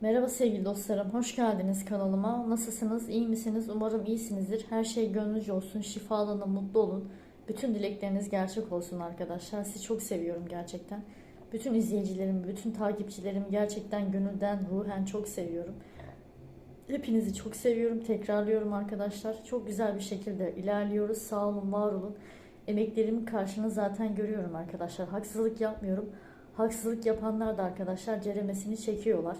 Merhaba sevgili dostlarım, hoş geldiniz kanalıma. Nasılsınız, iyi misiniz? Umarım iyisinizdir. Her şey gönlünüzce olsun, şifalanın, mutlu olun. Bütün dilekleriniz gerçek olsun arkadaşlar. Sizi çok seviyorum gerçekten. Bütün izleyicilerimi, bütün takipçilerimi gerçekten gönülden, ruhen çok seviyorum. Hepinizi çok seviyorum. Tekrarlıyorum arkadaşlar. Çok güzel bir şekilde ilerliyoruz. Sağ olun, var olun. Emeklerimin karşılığını zaten görüyorum arkadaşlar. Haksızlık yapmıyorum. Haksızlık yapanlar da arkadaşlar ceremesini çekiyorlar.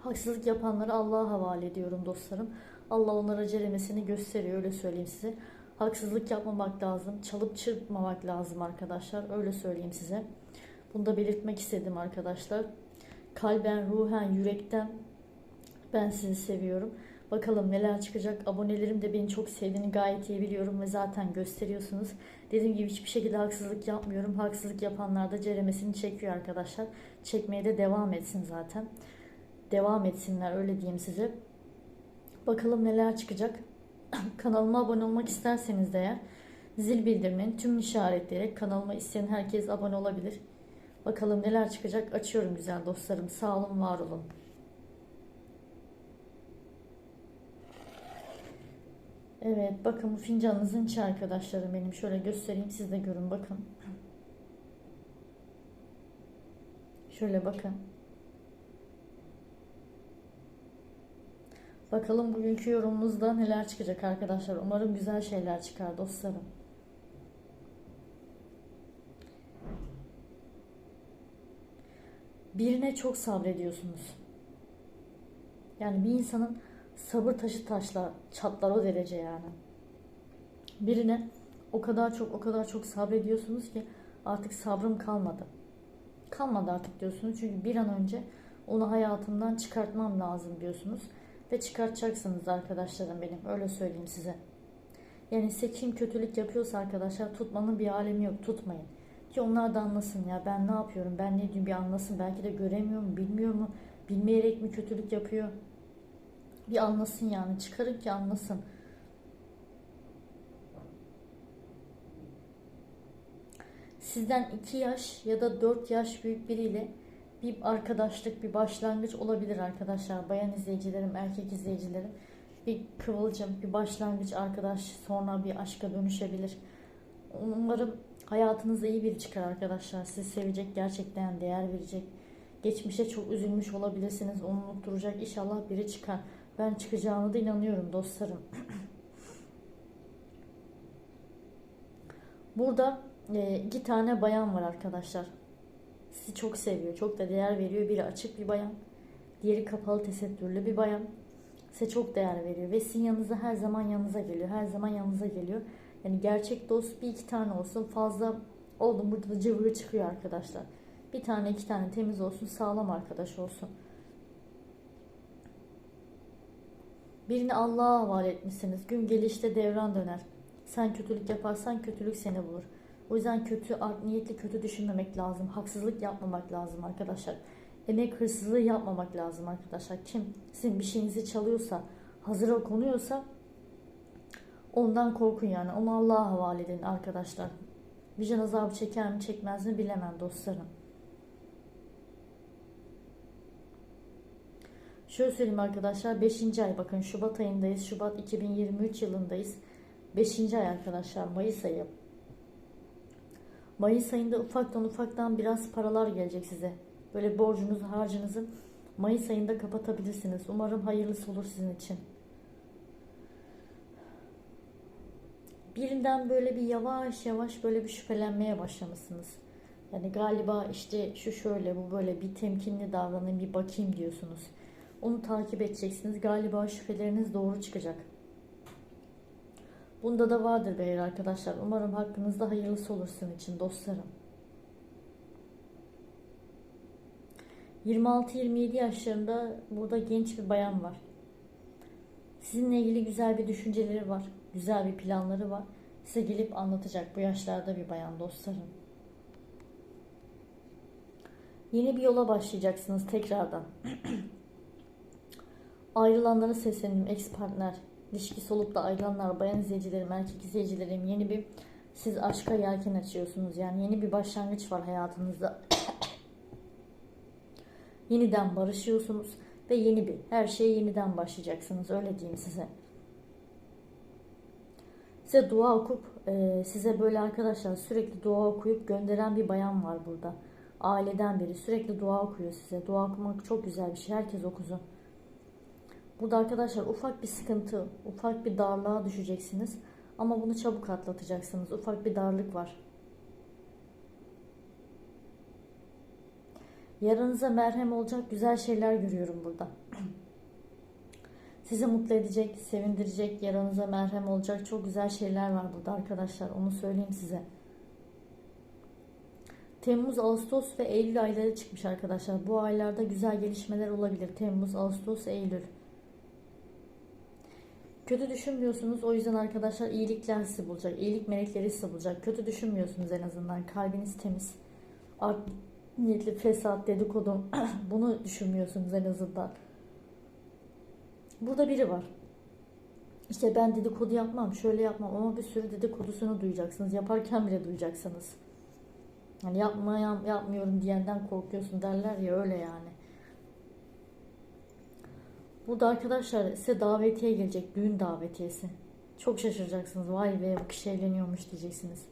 Haksızlık yapanları Allah'a havale ediyorum dostlarım. Allah onlara ceremesini gösteriyor öyle söyleyeyim size. Haksızlık yapmamak lazım. Çalıp çırpmamak lazım arkadaşlar. Öyle söyleyeyim size. Bunu da belirtmek istedim arkadaşlar. Kalben, ruhen, yürekten ben sizi seviyorum. Bakalım neler çıkacak. Abonelerim de beni çok sevdiğini gayet iyi biliyorum ve zaten gösteriyorsunuz. Dediğim gibi hiçbir şekilde haksızlık yapmıyorum. Haksızlık yapanlar da ceremesini çekiyor arkadaşlar. Çekmeye de devam etsin zaten. Devam etsinler öyle diyeyim size. Bakalım neler çıkacak. Kanalıma abone olmak isterseniz de eğer zil bildirimini tüm işaretleyerek kanalıma isteyen herkes abone olabilir. Bakalım neler çıkacak. Açıyorum güzel dostlarım. Sağ olun, var olun. Evet bakın bu fincanınızın içi arkadaşlarım benim. Şöyle göstereyim siz de görün bakın. Şöyle bakın. Bakalım bugünkü yorumunuzda neler çıkacak arkadaşlar. Umarım güzel şeyler çıkar dostlarım. Birine çok sabrediyorsunuz. Yani bir insanın sabır taşı taşlar, çatlar o derece yani. Birine o kadar çok o kadar çok sabrediyorsunuz ki artık sabrım kalmadı. Kalmadı artık diyorsunuz çünkü bir an önce onu hayatımdan çıkartmam lazım diyorsunuz. Ve çıkartacaksınız arkadaşlarım benim öyle söyleyeyim size. Yani size kim kötülük yapıyorsa arkadaşlar tutmanın bir alemi yok tutmayın. Ki onlar da anlasın ya ben ne yapıyorum ben ne diyorum bir anlasın. Belki de göremiyor mu bilmiyor mu bilmeyerek mi kötülük yapıyor. Bir anlasın yani çıkarın ki anlasın. Sizden 2 yaş ya da 4 yaş büyük biriyle bir arkadaşlık, bir başlangıç olabilir arkadaşlar. Bayan izleyicilerim, erkek izleyicilerim. Bir kıvılcım, bir başlangıç arkadaş sonra bir aşka dönüşebilir. Umarım hayatınızda iyi biri çıkar arkadaşlar. Sizi sevecek, gerçekten değer verecek. Geçmişe çok üzülmüş olabilirsiniz. Onu unutturacak inşallah biri çıkar. Ben çıkacağına da inanıyorum dostlarım. Burada e, iki tane bayan var arkadaşlar. Sizi çok seviyor, çok da değer veriyor. Biri açık bir bayan, diğeri kapalı tesettürlü bir bayan. Size çok değer veriyor ve sizin yanınıza her zaman yanınıza geliyor. Her zaman yanınıza geliyor. Yani gerçek dost bir iki tane olsun fazla oldu burada da cıvırı çıkıyor arkadaşlar. Bir tane iki tane temiz olsun sağlam arkadaş olsun. Birini Allah'a havale etmişsiniz. Gün gelişte devran döner. Sen kötülük yaparsan kötülük seni bulur. O yüzden kötü niyetli kötü düşünmemek lazım. Haksızlık yapmamak lazım arkadaşlar. Emek hırsızlığı yapmamak lazım arkadaşlar. Kim sizin bir şeyinizi çalıyorsa, hazıra konuyorsa ondan korkun yani. Onu Allah'a havale edin arkadaşlar. Vicdan azabı çeker mi çekmez mi bilemem dostlarım. Şöyle söyleyeyim arkadaşlar 5. ay bakın Şubat ayındayız. Şubat 2023 yılındayız. 5. ay arkadaşlar Mayıs ayı. Mayıs ayında ufaktan ufaktan biraz paralar gelecek size. Böyle borcunuzu harcınızı Mayıs ayında kapatabilirsiniz. Umarım hayırlısı olur sizin için. Birinden böyle bir yavaş yavaş böyle bir şüphelenmeye başlamışsınız. Yani galiba işte şu şöyle bu böyle bir temkinli davranayım bir bakayım diyorsunuz. Onu takip edeceksiniz. Galiba şüpheleriniz doğru çıkacak. Bunda da vardır beyler arkadaşlar. Umarım hakkınızda hayırlısı olur sizin için dostlarım. 26-27 yaşlarında burada genç bir bayan var. Sizinle ilgili güzel bir düşünceleri var. Güzel bir planları var. Size gelip anlatacak bu yaşlarda bir bayan dostlarım. Yeni bir yola başlayacaksınız tekrardan. Ayrılanlara seslenim ex partner, ilişkisi olup da ayrılanlar, bayan izleyicilerim, erkek izleyicilerim yeni bir siz aşka yelken açıyorsunuz. Yani yeni bir başlangıç var hayatınızda. Yeniden barışıyorsunuz. ve yeni bir. Her şeye yeniden başlayacaksınız. Öyle diyeyim size. Size dua okup e, size böyle arkadaşlar sürekli dua okuyup gönderen bir bayan var burada. Aileden biri sürekli dua okuyor size. Dua okumak çok güzel bir şey. Herkes okusun. Burada arkadaşlar ufak bir sıkıntı, ufak bir darlığa düşeceksiniz. Ama bunu çabuk atlatacaksınız. Ufak bir darlık var. Yaranıza merhem olacak güzel şeyler görüyorum burada. Sizi mutlu edecek, sevindirecek, yaranıza merhem olacak çok güzel şeyler var burada arkadaşlar. Onu söyleyeyim size. Temmuz, Ağustos ve Eylül ayları çıkmış arkadaşlar. Bu aylarda güzel gelişmeler olabilir. Temmuz, Ağustos, Eylül. Kötü düşünmüyorsunuz. O yüzden arkadaşlar iyilikler sizi bulacak. İyilik melekleri sizi bulacak. Kötü düşünmüyorsunuz en azından. Kalbiniz temiz. Art niyetli fesat, dedikodu bunu düşünmüyorsunuz en azından. Burada biri var. İşte ben dedikodu yapmam, şöyle yapmam ama bir sürü dedikodusunu duyacaksınız. Yaparken bile duyacaksınız. Hani yapmayam, yapmıyorum diyenden korkuyorsun derler ya öyle yani. Burada arkadaşlar size davetiye gelecek. Düğün davetiyesi. Çok şaşıracaksınız. Vay be bu kişi evleniyormuş diyeceksiniz.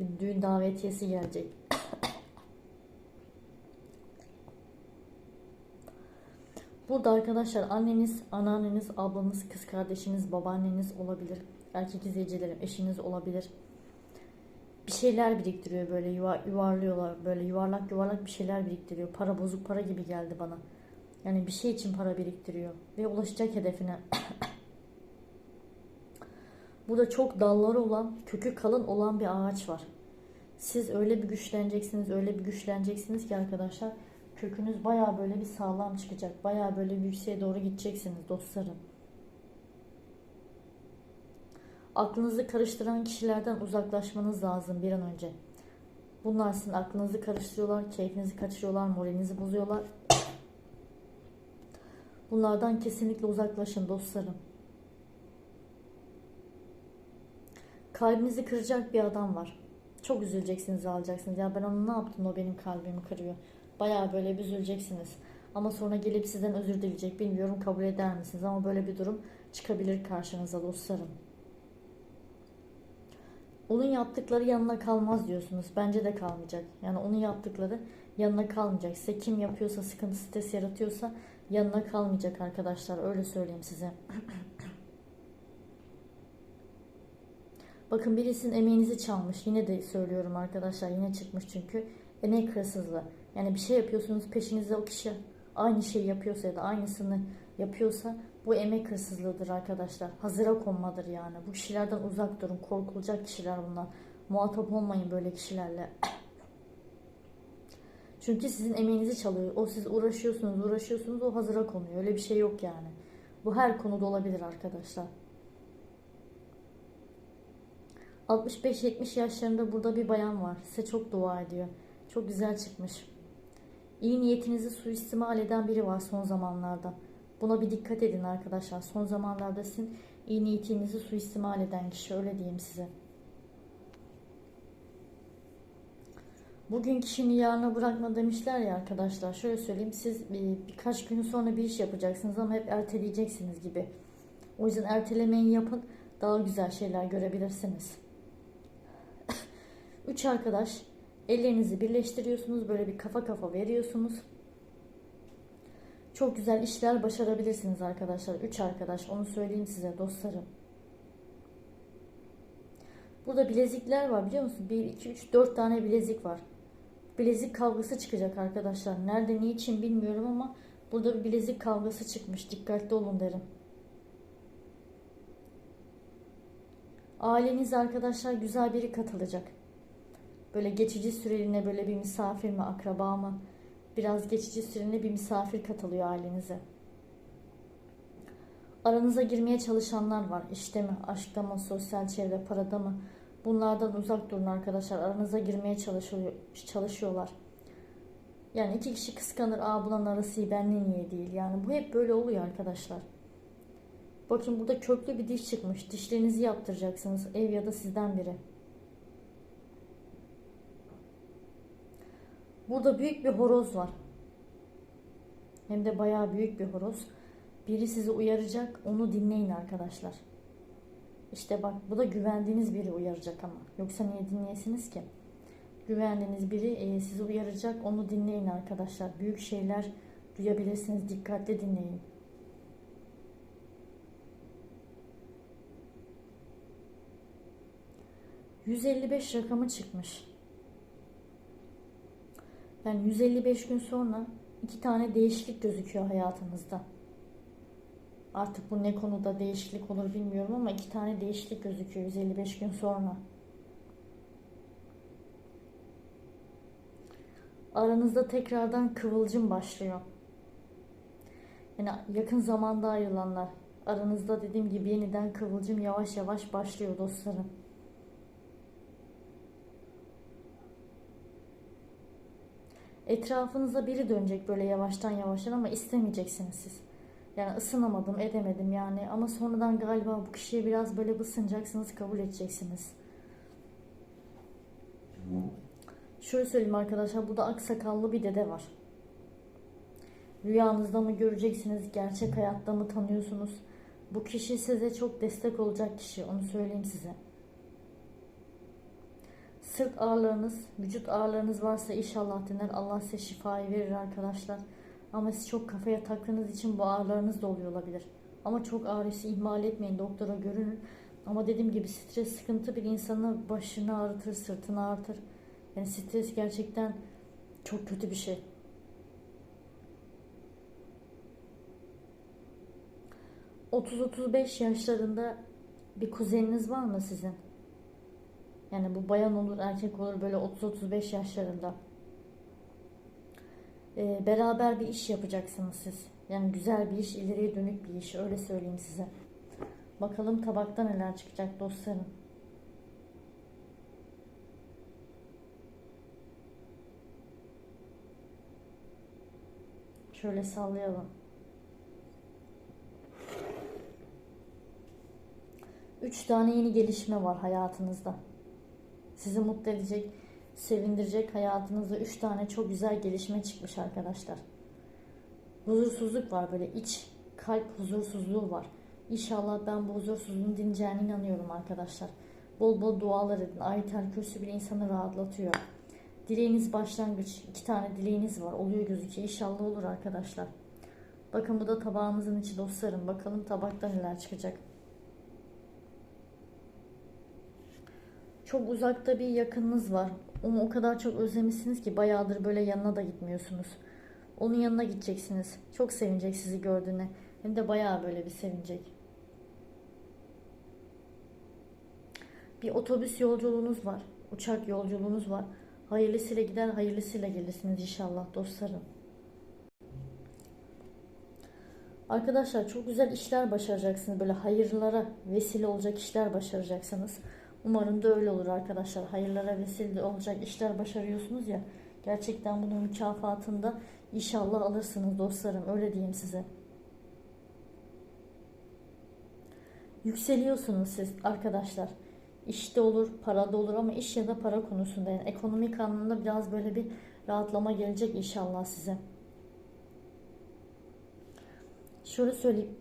Bir düğün davetiyesi gelecek. Burada arkadaşlar anneniz, anneanneniz, ablanız, kız kardeşiniz, babaanneniz olabilir. Erkek izleyicilerim, eşiniz olabilir. Bir şeyler biriktiriyor böyle yuvarlıyorlar. Böyle yuvarlak yuvarlak bir şeyler biriktiriyor. Para bozuk para gibi geldi bana. Yani bir şey için para biriktiriyor. Ve ulaşacak hedefine. Burada çok dalları olan, kökü kalın olan bir ağaç var. Siz öyle bir güçleneceksiniz, öyle bir güçleneceksiniz ki arkadaşlar kökünüz baya böyle bir sağlam çıkacak. Baya böyle bir yükseğe doğru gideceksiniz dostlarım. Aklınızı karıştıran kişilerden uzaklaşmanız lazım bir an önce. Bunlar sizin aklınızı karıştırıyorlar, keyfinizi kaçırıyorlar, moralinizi bozuyorlar. Bunlardan kesinlikle uzaklaşın dostlarım. Kalbinizi kıracak bir adam var. Çok üzüleceksiniz, alacaksınız. Ya ben onu ne yaptım o benim kalbimi kırıyor. Baya böyle üzüleceksiniz. Ama sonra gelip sizden özür dileyecek. Bilmiyorum kabul eder misiniz? Ama böyle bir durum çıkabilir karşınıza dostlarım. Onun yaptıkları yanına kalmaz diyorsunuz. Bence de kalmayacak. Yani onun yaptıkları yanına kalmayacak. Size kim yapıyorsa, sıkıntı, stres yaratıyorsa yanına kalmayacak arkadaşlar. Öyle söyleyeyim size. Bakın birisinin emeğinizi çalmış. Yine de söylüyorum arkadaşlar. Yine çıkmış çünkü. Emek hırsızlığı. Yani bir şey yapıyorsunuz peşinizde o kişi aynı şeyi yapıyorsa ya da aynısını yapıyorsa bu emek hırsızlığıdır arkadaşlar. Hazıra konmadır yani. Bu kişilerden uzak durun. Korkulacak kişiler bunlar. Muhatap olmayın böyle kişilerle. Çünkü sizin emeğinizi çalıyor. O siz uğraşıyorsunuz, uğraşıyorsunuz o hazıra konuyor. Öyle bir şey yok yani. Bu her konuda olabilir arkadaşlar. 65-70 yaşlarında burada bir bayan var. Size çok dua ediyor. Çok güzel çıkmış. İyi niyetinizi suistimal eden biri var son zamanlarda. Buna bir dikkat edin arkadaşlar. Son zamanlarda sizin iyi niyetinizi suistimal eden kişi öyle diyeyim size. Bugün kişinin yarına bırakma demişler ya arkadaşlar. Şöyle söyleyeyim siz bir, birkaç gün sonra bir iş yapacaksınız ama hep erteleyeceksiniz gibi. O yüzden ertelemeyi yapın. Daha güzel şeyler görebilirsiniz. Üç arkadaş ellerinizi birleştiriyorsunuz. Böyle bir kafa kafa veriyorsunuz. Çok güzel işler başarabilirsiniz arkadaşlar. Üç arkadaş onu söyleyeyim size dostlarım. Burada bilezikler var biliyor musun? 1, 2, 3, 4 tane bilezik var bilezik kavgası çıkacak arkadaşlar. Nerede niçin bilmiyorum ama burada bir bilezik kavgası çıkmış. Dikkatli olun derim. Aileniz arkadaşlar güzel biri katılacak. Böyle geçici süreliğine böyle bir misafir mi, akraba mı? Biraz geçici süreliğine bir misafir katılıyor ailenize. Aranıza girmeye çalışanlar var. İşte mi, aşkta mı, sosyal çevre, parada mı? Bunlardan uzak durun arkadaşlar. Aranıza girmeye çalışıyor, çalışıyorlar. Yani iki kişi kıskanır. Aa bulan arası benle niye değil. Yani bu hep böyle oluyor arkadaşlar. Bakın burada köklü bir diş çıkmış. Dişlerinizi yaptıracaksınız. Ev ya da sizden biri. Burada büyük bir horoz var. Hem de bayağı büyük bir horoz. Biri sizi uyaracak, onu dinleyin arkadaşlar. İşte bak bu da güvendiğiniz biri uyaracak ama. Yoksa niye dinleyesiniz ki? Güvendiğiniz biri e, sizi uyaracak, onu dinleyin arkadaşlar. Büyük şeyler duyabilirsiniz, dikkatli dinleyin. ...155 rakamı çıkmış. Yani 155 gün sonra iki tane değişiklik gözüküyor hayatınızda. Artık bu ne konuda değişiklik olur bilmiyorum ama iki tane değişiklik gözüküyor 155 gün sonra. Aranızda tekrardan kıvılcım başlıyor. Yani yakın zamanda ayrılanlar. Aranızda dediğim gibi yeniden kıvılcım yavaş yavaş başlıyor dostlarım. Etrafınıza biri dönecek böyle yavaştan yavaştan ama istemeyeceksiniz siz. Yani ısınamadım, edemedim yani ama sonradan galiba bu kişiye biraz böyle ısınacaksınız, kabul edeceksiniz. Şöyle söyleyeyim arkadaşlar, burada aksakallı bir dede var. Rüyanızda mı göreceksiniz, gerçek hayatta mı tanıyorsunuz? Bu kişi size çok destek olacak kişi, onu söyleyeyim size. Sırt ağrılarınız, vücut ağrılarınız varsa inşallah dinler. Allah size şifayı verir arkadaşlar. Ama siz çok kafaya taktığınız için bu ağrılarınız da oluyor olabilir. Ama çok ağrısı ihmal etmeyin. Doktora görünün. Ama dediğim gibi stres sıkıntı bir insanı başını ağrıtır, sırtını ağrıtır. Yani stres gerçekten çok kötü bir şey. ...30-35 yaşlarında bir kuzeniniz var mı sizin? Yani bu bayan olur, erkek olur böyle 30-35 yaşlarında. Ee, beraber bir iş yapacaksınız siz. Yani güzel bir iş, ileriye dönük bir iş. Öyle söyleyeyim size. Bakalım tabakta neler çıkacak dostlarım. Şöyle sallayalım. Üç tane yeni gelişme var hayatınızda. Sizi mutlu edecek, sevindirecek hayatınızda 3 tane çok güzel gelişme çıkmış arkadaşlar. Huzursuzluk var böyle iç kalp huzursuzluğu var. İnşallah ben bu huzursuzluğun dineceğine inanıyorum arkadaşlar. Bol bol dualar edin. Ayetel kürsü bir insanı rahatlatıyor. Dileğiniz başlangıç. iki tane dileğiniz var. Oluyor gözüküyor. İnşallah olur arkadaşlar. Bakın bu da tabağımızın içi dostlarım. Bakalım tabakta neler çıkacak. Çok uzakta bir yakınınız var. Onu o kadar çok özlemişsiniz ki bayağıdır böyle yanına da gitmiyorsunuz. Onun yanına gideceksiniz. Çok sevinecek sizi gördüğüne. Hem de bayağı böyle bir sevinecek. Bir otobüs yolculuğunuz var. Uçak yolculuğunuz var. Hayırlısıyla gider, hayırlısıyla gelirsiniz inşallah dostlarım. Arkadaşlar çok güzel işler başaracaksınız. Böyle hayırlara vesile olacak işler başaracaksınız. Umarım da öyle olur arkadaşlar. Hayırlara vesile olacak işler başarıyorsunuz ya. Gerçekten bunun mükafatında inşallah alırsınız dostlarım. Öyle diyeyim size. Yükseliyorsunuz siz arkadaşlar. İşte olur, parada olur ama iş ya da para konusunda yani ekonomik anlamda biraz böyle bir rahatlama gelecek inşallah size. Şöyle söyleyeyim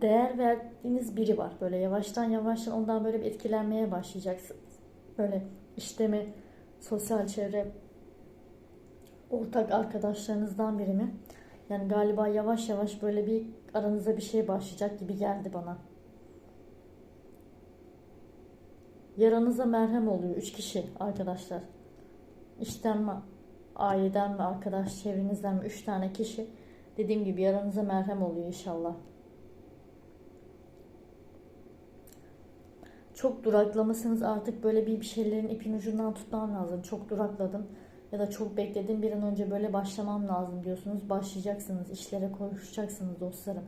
değer verdiğiniz biri var. Böyle yavaştan yavaştan ondan böyle bir etkilenmeye başlayacaksınız. Böyle işte mi, sosyal çevre, ortak arkadaşlarınızdan biri mi? Yani galiba yavaş yavaş böyle bir aranızda bir şey başlayacak gibi geldi bana. Yaranıza merhem oluyor. Üç kişi arkadaşlar. İşten mi, aileden mi, arkadaş çevrenizden mi? Üç tane kişi. Dediğim gibi yaranıza merhem oluyor inşallah. Çok duraklamışsınız artık böyle bir, bir şeylerin ipin ucundan tutmam lazım. Çok durakladım ya da çok bekledim bir an önce böyle başlamam lazım diyorsunuz. Başlayacaksınız, işlere koşacaksınız dostlarım.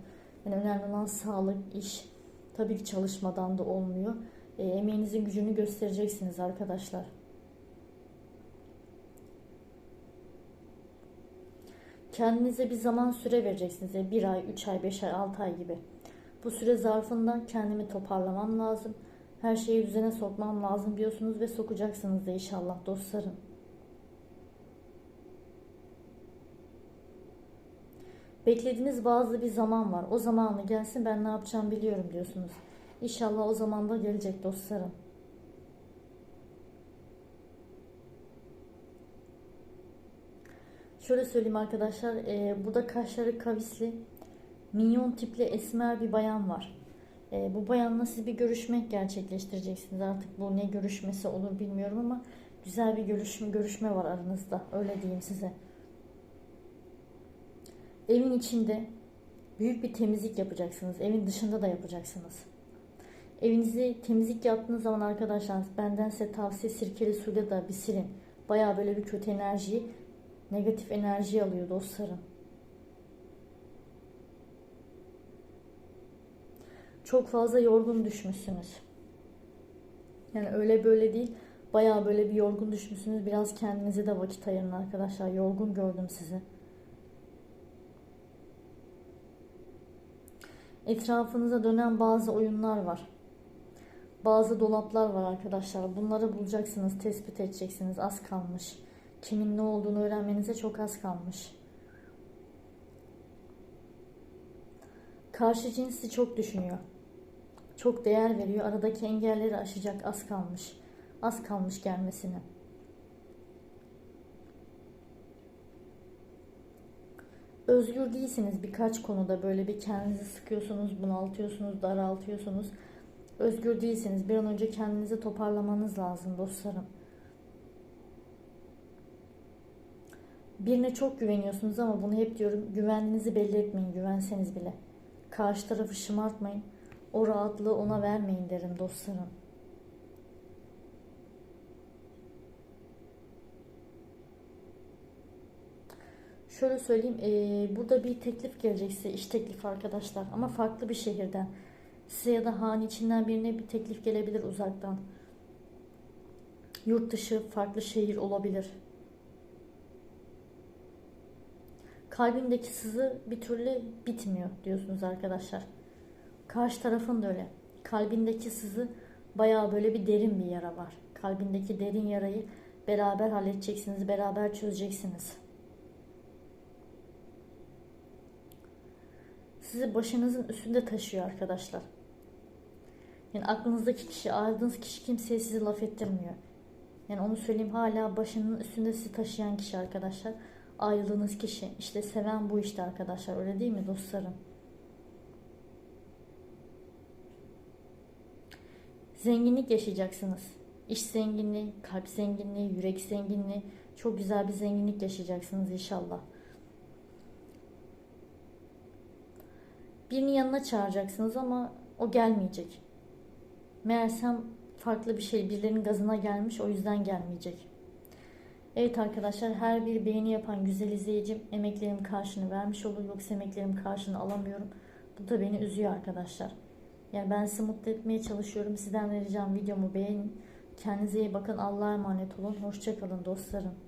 Yani önemli olan sağlık, iş. Tabii ki çalışmadan da olmuyor. E, emeğinizin gücünü göstereceksiniz arkadaşlar. Kendinize bir zaman süre vereceksiniz. Yani bir ay, üç ay, beş ay, altı ay gibi. Bu süre zarfında kendimi toparlamam lazım her şeyi düzene sokmam lazım diyorsunuz ve sokacaksınız da inşallah dostlarım. Beklediğiniz bazı bir zaman var. O zamanı gelsin ben ne yapacağım biliyorum diyorsunuz. İnşallah o zaman da gelecek dostlarım. Şöyle söyleyeyim arkadaşlar. E, burada kaşları kavisli, minyon tipli esmer bir bayan var. E, bu bayanla siz bir görüşme gerçekleştireceksiniz. Artık bu ne görüşmesi olur bilmiyorum ama güzel bir görüşme, görüşme var aranızda. Öyle diyeyim size. Evin içinde büyük bir temizlik yapacaksınız. Evin dışında da yapacaksınız. Evinizi temizlik yaptığınız zaman arkadaşlar benden size tavsiye sirkeli suyla da bir silin. Baya böyle bir kötü enerjiyi, negatif enerji alıyor dostlarım. Çok fazla yorgun düşmüşsünüz. Yani öyle böyle değil. Baya böyle bir yorgun düşmüşsünüz. Biraz kendinize de vakit ayırın arkadaşlar. Yorgun gördüm sizi. Etrafınıza dönen bazı oyunlar var. Bazı dolaplar var arkadaşlar. Bunları bulacaksınız, tespit edeceksiniz. Az kalmış. Kimin ne olduğunu öğrenmenize çok az kalmış. Karşı cinsi çok düşünüyor. Çok değer veriyor. Aradaki engelleri aşacak az kalmış. Az kalmış gelmesine. Özgür değilsiniz birkaç konuda böyle bir kendinizi sıkıyorsunuz, bunaltıyorsunuz, daraltıyorsunuz. Özgür değilsiniz. Bir an önce kendinizi toparlamanız lazım dostlarım. Birine çok güveniyorsunuz ama bunu hep diyorum güvenliğinizi belli etmeyin güvenseniz bile. Karşı tarafı şımartmayın. O rahatlığı ona vermeyin derim dostlarım. Şöyle söyleyeyim, e, burada bir teklif gelecek size, iş teklifi arkadaşlar ama farklı bir şehirden. Size ya da han içinden birine bir teklif gelebilir uzaktan. Yurt dışı, farklı şehir olabilir. Kalbimdeki sızı bir türlü bitmiyor diyorsunuz arkadaşlar. Karşı tarafın da öyle. Kalbindeki sızı bayağı böyle bir derin bir yara var. Kalbindeki derin yarayı beraber halledeceksiniz, beraber çözeceksiniz. Sizi başınızın üstünde taşıyor arkadaşlar. Yani aklınızdaki kişi, aradığınız kişi kimseye sizi laf ettirmiyor. Yani onu söyleyeyim hala başının üstünde sizi taşıyan kişi arkadaşlar. Ayrıldığınız kişi. işte seven bu işte arkadaşlar. Öyle değil mi dostlarım? Zenginlik yaşayacaksınız. İş zenginliği, kalp zenginliği, yürek zenginliği. Çok güzel bir zenginlik yaşayacaksınız inşallah. Birini yanına çağıracaksınız ama o gelmeyecek. Meğersem farklı bir şey birilerinin gazına gelmiş o yüzden gelmeyecek. Evet arkadaşlar her bir beğeni yapan güzel izleyicim emeklerim karşını vermiş olur yoksa emeklerim karşını alamıyorum. Bu da beni üzüyor arkadaşlar. Yani ben sizi mutlu etmeye çalışıyorum. Sizden vereceğim videomu beğenin. Kendinize iyi bakın. Allah'a emanet olun. Hoşçakalın dostlarım.